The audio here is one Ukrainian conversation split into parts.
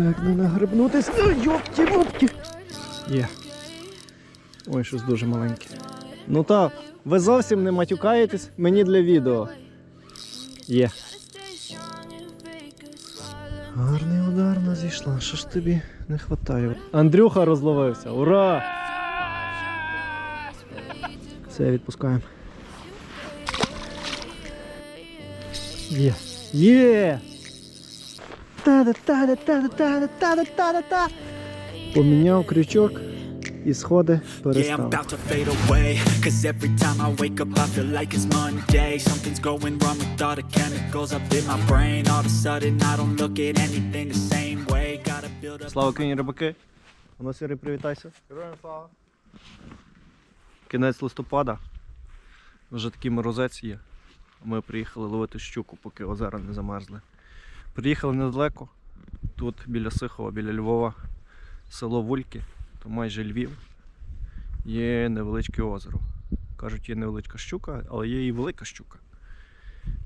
Так, не нагребнутись. Ой, Йопті, мопті. Є. Ой, щось дуже маленьке. Ну так, ви зовсім не матюкаєтесь мені для відео. Є. Гарний удар вона зійшла. Що ж тобі не вистачає? Андрюха розловився. Ура! Все, відпускаємо. Є. Є! Та-да-та-да-та-да-та-да-та-да-та-да-та. Поміняв крючок і сходи перестав. Слава Україні, рибаки! Воно сірий, привітайся. Героям слава. Кінець листопада. Вже такий морозець є. Ми приїхали ловити щуку, поки озера не замерзли. Приїхали недалеко. Тут біля Сихова, біля Львова, село Вульки, то майже Львів. Є невеличке озеро. Кажуть, є невеличка щука, але є і велика щука.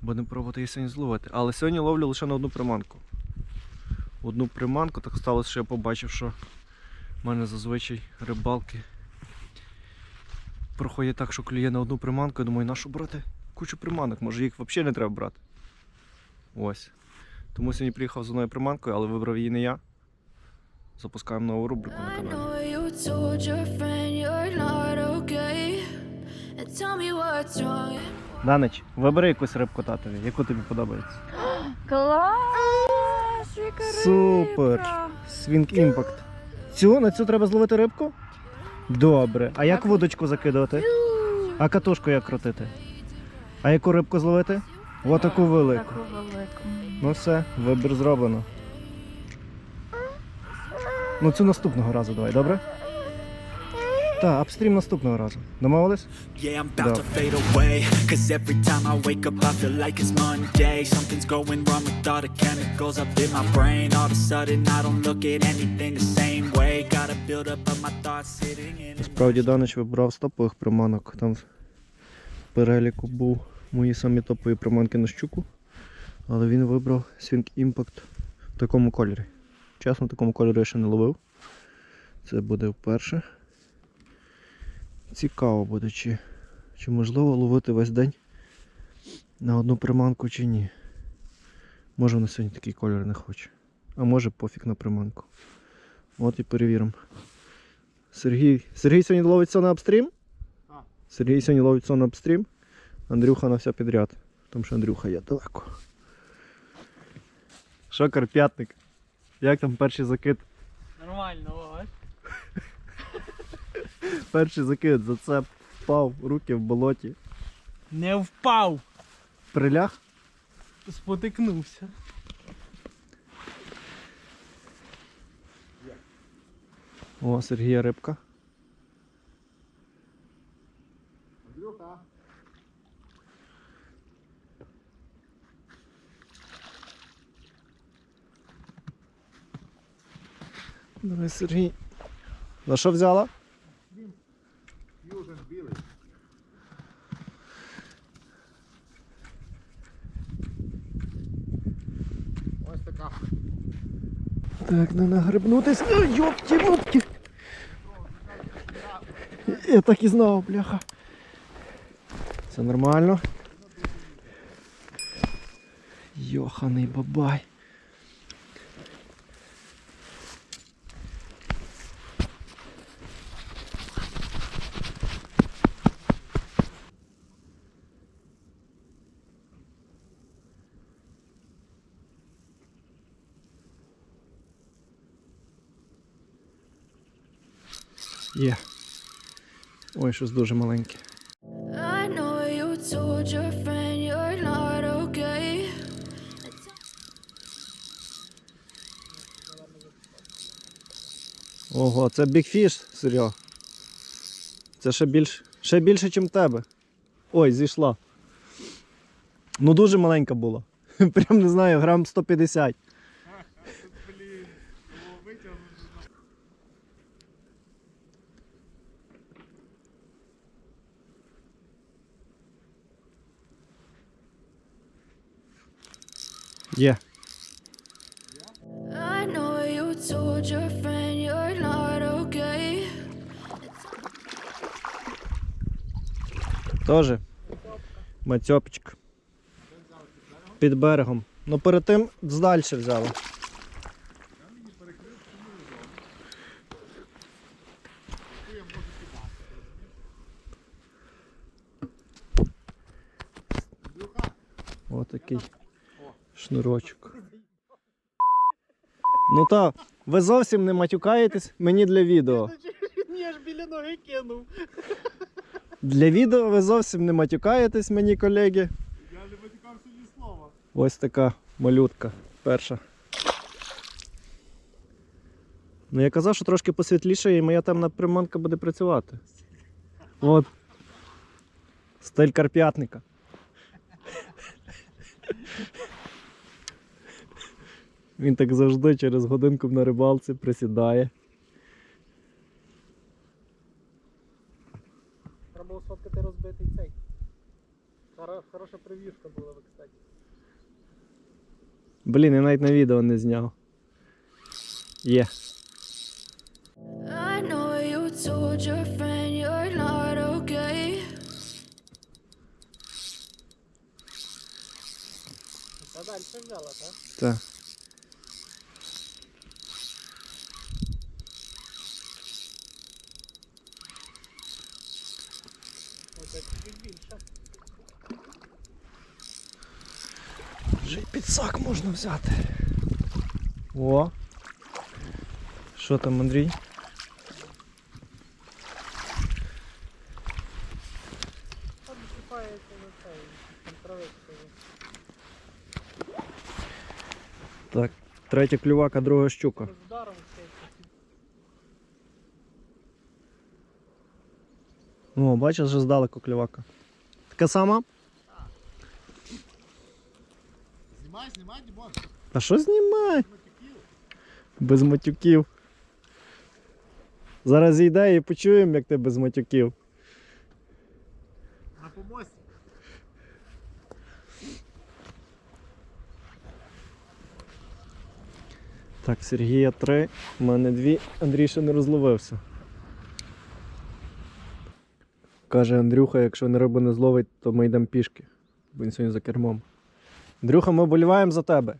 Будемо пробувати її сьогодні зловити. Але сьогодні ловлю лише на одну приманку. Одну приманку, так сталося, що я побачив, що в мене зазвичай рибалки проходять так, що клює на одну приманку, я думаю, нащо брати кучу приманок, може їх взагалі не треба брати. Ось. Тому сьогодні приїхав з одною приманкою, але вибрав її не я. Запускаємо нову рубрику на каналі. Данич, вибери якусь рибку татові, яку тобі подобається. Клас! Яка Супер! Swing Impact. Цю, на цю треба зловити рибку? Добре. А як вудочку закидувати? А катушку як крутити? А яку рибку зловити? Отаку велику. Таку велику. Ну все, вибір зроблено. Ну цю наступного разу давай, добре? Так, апстрім наступного разу. Домовились? Yeah, I'm about Да. to fade away Cause every time I wake up I feel like it's Monday Something's going wrong with all the chemicals up in my brain All of a sudden I don't look at anything the same way Gotta build up of my thoughts sitting in Насправді Данич вибрав з топових приманок. Там в переліку був мої самі топові приманки на щуку. Але він вибрав Swing Impact в такому кольорі. Чесно, в такому кольорі я ще не ловив. Це буде вперше. Цікаво буде, чи, чи можливо ловити весь день на одну приманку чи ні. Може на сьогодні такий кольор не хоче. А може пофіг на приманку. От і перевіримо. Сергій. Сергій сьогодні ловить сон на апстрім? Сергій сьогодні ловить сон на апстрім. Андрюха на все підряд. Тому що Андрюха є далеко. Що, Карп'ятник? Як там перший закид? Нормально, ось. Перший закид, зацеп впав, руки в болоті. Не впав, Приляг? спотикнувся. О, Сергія рибка. Андрюха. Давай, Сергій. На що взяла? Фьюжн білий. Ось така. Так, не нагребнутись. Ой, Йопті, мопті. Я так і знав, бляха. Все нормально. Йоханий бабай. Є. Ой, щось дуже маленьке. Ого, це Big Fish, Серега. Це ще більше, ще більше, ніж тебе. Ой, зійшла. Ну дуже маленька була. Прям не знаю, грам 150. Є. I know you told your friend you're not okay. Тоже мацьопчик. Під берегом. Ну перед тим здальше взяли. Шнурочок. Ну та, ви зовсім не матюкаєтесь мені для відео. Я ж біля ноги кинув. Для відео ви зовсім не матюкаєтесь мені, колеги. Я не витікався ні слова. Ось така малютка. Перша. Ну я казав, що трошки посвітліше і моя темна приманка буде працювати. От. Стиль карп'ятника. Він так завжди через годинку на рибалці присідає. Треба було сфоткати розбитий цей. Хороша прев'юшка була, ви, кстати. Блін, я навіть на відео не зняв. Є. I know you told your you're not okay. Та далі взяла, так? Так. Ось це чуть більше. Вже й підсак можна взяти. О. Що там, Андрій? Так, третя клювака, друга щука. О, бачиш, вже здалеку клювака. Така сама? Знімай, знімай, Дімон. А що знімай? Без матюків. Зараз зійде і почуємо, як ти без матюків. На помості. Так, Сергія три, у мене дві, Андрій ще не розловився. Каже Андрюха, якщо не риба не зловить, то ми йдемо пішки. Бо він сьогодні за кермом. Андрюха, ми боліваємо за тебе.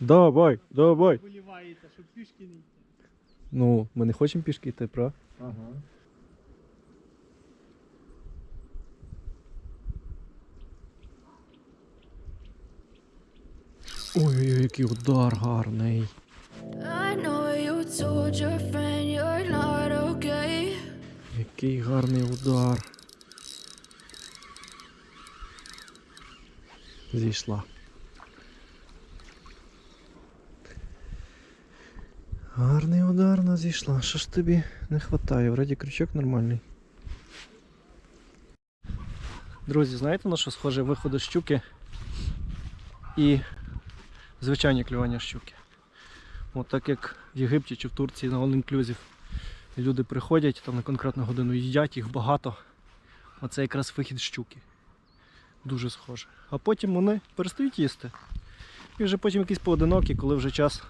Давай, давай. Боліваєте, щоб пішки не йти. Ну, ми не хочемо пішки йти, правда? Ага. Ой-ой-ой, який удар гарний. Який гарний удар. Зійшла. Гарний ударно зійшла. Що ж тобі не вистачає? Вроді крючок нормальний. Друзі, знаєте на що схоже виходу щуки і звичайні клювання щуки? От так як в Єгипті чи в Турції на All Inclusive люди приходять там на конкретну годину їдять, їх багато. Оце якраз вихід щуки. Дуже схоже. А потім вони перестають їсти. І вже потім якісь поодинокі, коли вже час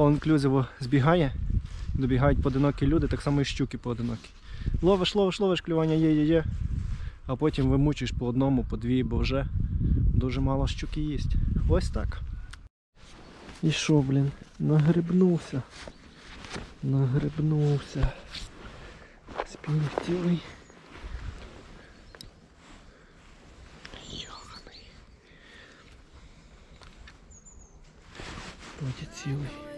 all-inclusive збігає, добігають поодинокі люди, так само і щуки поодинокі. Ловиш, ловиш, ловиш, клювання є, є, є. А потім вимучуєш по одному, по дві, бо вже дуже мало щуки їсть. Ось так. І що, блін. Нагребнувся. Спінг цілий. Йоханий. Цілий.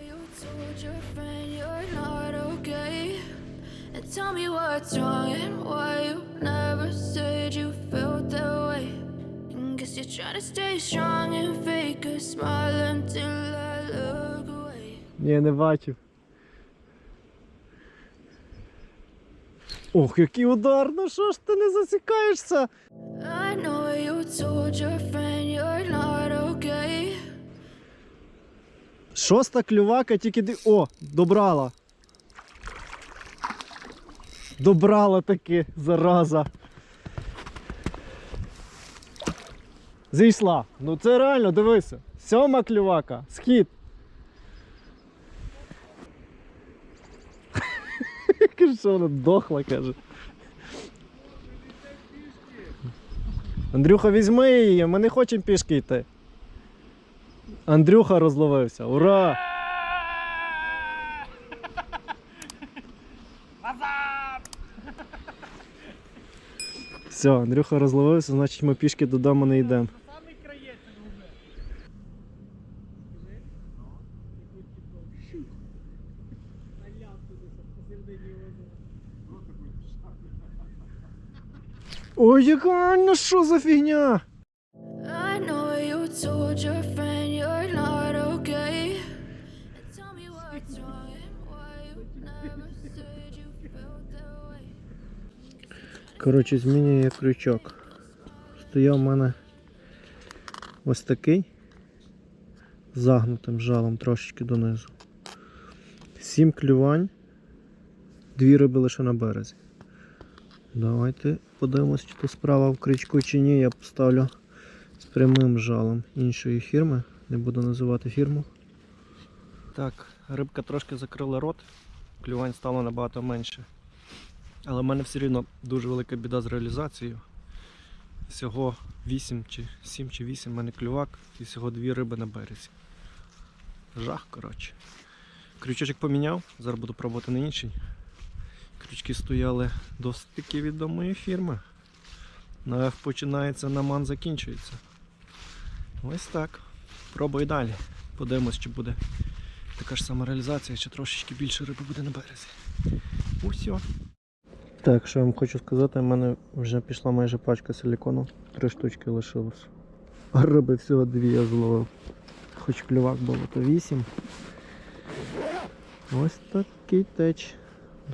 Told your friend you're not okay. And tell me what's wrong and why you never said you felt that way. And guess you're trying to stay strong and fake a smile until I look away. Ні, не бачив. Ох, який удар! Ну що ж ти не засікаєшся? I know you told your friend you're not okay. Шоста клювака тільки ди. О, добрала. Добрала таки, зараза. Зійшла. Ну це реально, дивися. Сьома клювака, схід. що вона дохла, каже. Андрюха, візьми її, ми не хочемо пішки йти. Андрюха розловився. Ура! Все, Андрюха розловився, значить ми пішки додому не йдемо. Ой, яка ну що за фігня? Коротше, змінює крючок. Стояв у мене ось такий загнутим жалом трошечки донизу. Сім клювань, дві риби лише на березі. Давайте подивимось, чи то справа в крючку чи ні. Я поставлю з прямим жалом іншої фірми. Не буду називати фірму. Так, рибка трошки закрила рот, клювань стало набагато менше. Але в мене все рівно дуже велика біда з реалізацією. Всього 8 чи 7 чи 8 в мене клювак і всього дві риби на березі. Жах, коротше. Крючочок поміняв, зараз буду пробувати на інший. Крючки стояли досить таки відомої фірми. На F починається, на ман закінчується. Ось так. Пробую далі. Подивимось, чи буде така ж сама реалізація, чи трошечки більше риби буде на березі. Усьо. Так, що я вам хочу сказати, в мене вже пішла майже пачка силікону, три штучки лишилось. Риби всього дві я зловив. Хоч клювак було, то вісім. Ось такий теч.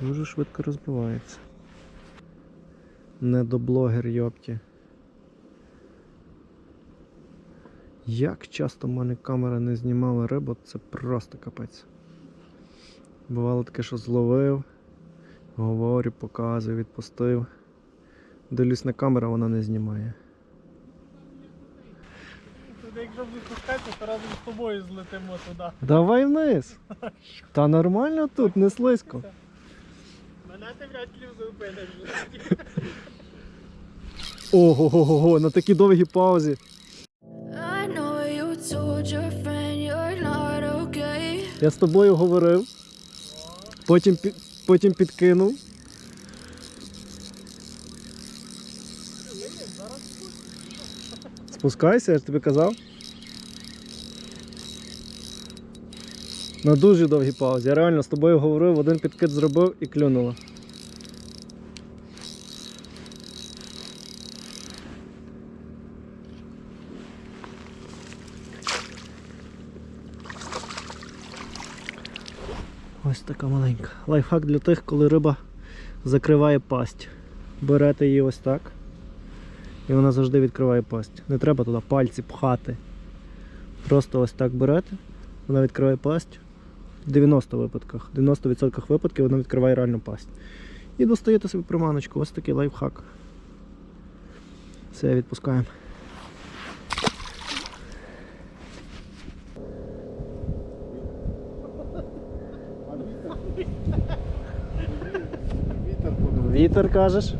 Дуже швидко розбивається. Недоблогер йопті. Як часто в мене камера не знімала рибу, це просто капець. Бувало таке, що зловив. Говорю, показую, відпустив. Дивлюсь на камеру, вона не знімає. Туди, якщо будуть то разом з тобою злетимо туди. Давай вниз. Та нормально тут, не слизько. Мене ти вряд ли зупиниш. Ого-го-го, на такій довгій паузі. Я з тобою говорив. Потім, потім підкинув. Спускайся, я ж тобі казав. На дуже довгій паузі. Я реально з тобою говорив, один підкид зробив і клюнуло. Ось така маленька. Лайфхак для тих, коли риба закриває пасть. Берете її ось так. І вона завжди відкриває пасть. Не треба туди пальці пхати. Просто ось так берете, вона відкриває пасть. В 90 випадках. В 90% випадків вона відкриває реальну пасть. І достаєте собі приманочку. Ось такий лайфхак. Все, відпускаємо. Вітер кажеш?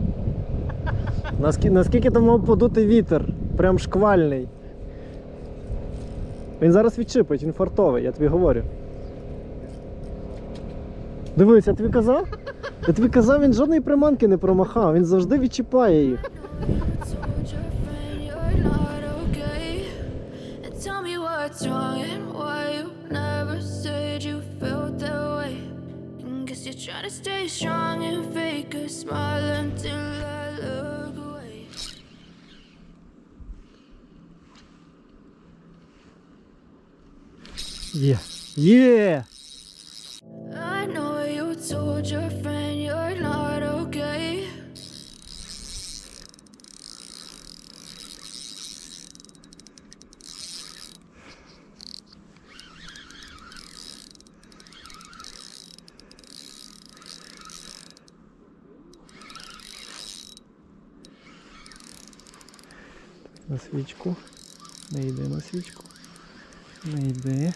Наскільки, наскільки там мав подути вітер? Прям шквальний. Він зараз відчипить, він фартовий, я тобі говорю. Дивись, я тобі казав? Я тобі казав, він жодної приманки не промахав, він завжди відчіпає їх. Guess to stay strong and fake a smile until I look away. Є. Є! свічку. Не йди на свічку. Не йди.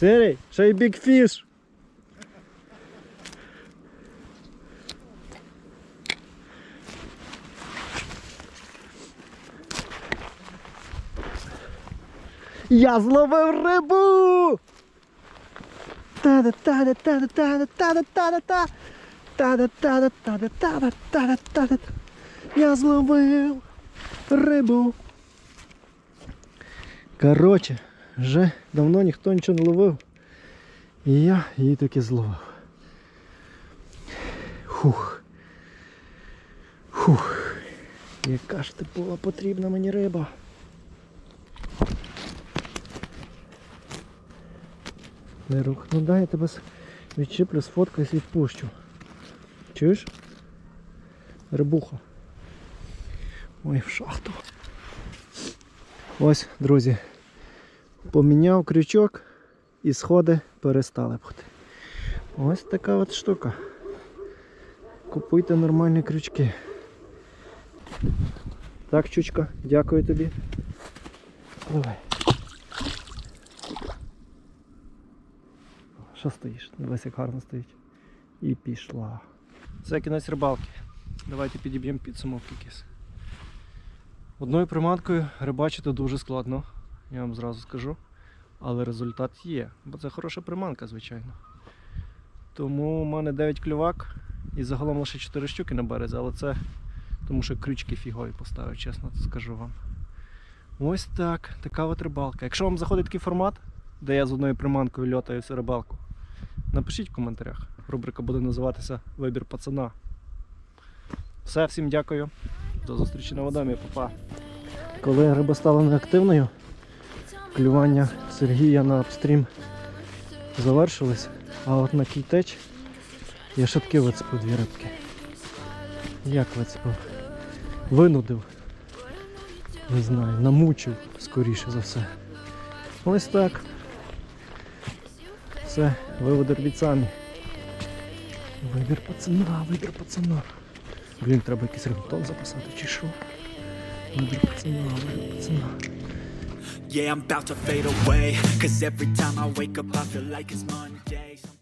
Сірий, ще й бікфіш! Я зловив рибу! Та-да-та-да-та-да-та-да-та-да-та-да-та! Та-да-та-да-та-да-та-да-та-да-та-да! Я зловив рибу. Коротше, вже давно ніхто нічого не ловив. І я її таки зловив. Хух. Хух. Яка ж ти була потрібна мені риба. Не рух. Ну дай я тебе відчіплю, сфоткаюсь відпущу. Чуєш? Рибуха. Ой, в шахту. Ось, друзі. Поміняв крючок і сходи перестали бути. Ось така от штука. Купуйте нормальні крючки. Так, чучка, дякую тобі. Давай. Що стоїш? Дивись, як гарно стоїть. І пішла. Це кінець рибалки. Давайте підіб'ємо підсумок якийсь. Одною приманкою рибачити дуже складно, я вам зразу скажу. Але результат є, бо це хороша приманка, звичайно. Тому у мене 9 клювак і загалом лише 4 щуки на березі, але це тому що крючки фігові поставив, чесно скажу вам. Ось так, така от рибалка. Якщо вам заходить такий формат, де я з одною приманкою льотаю всю рибалку, напишіть в коментарях. Рубрика буде називатися Вибір пацана. Все, всім дякую. До зустрічі на водомі, папа. Коли риба стала неактивною, клювання Сергія на апстрім завершились, а от на кітеч я шатки вицепив дві рибки. Як вицепив? Винудив. Не знаю, намучив скоріше за все. Ось так. Все, виводи робіть самі. Вибір пацана, вибір пацана. Блін, треба якийсь рингтон записати чи що? Вибір пацана, вибір пацана. Yeah, I'm about to fade away. Cause every time I wake up, I feel like it's Monday.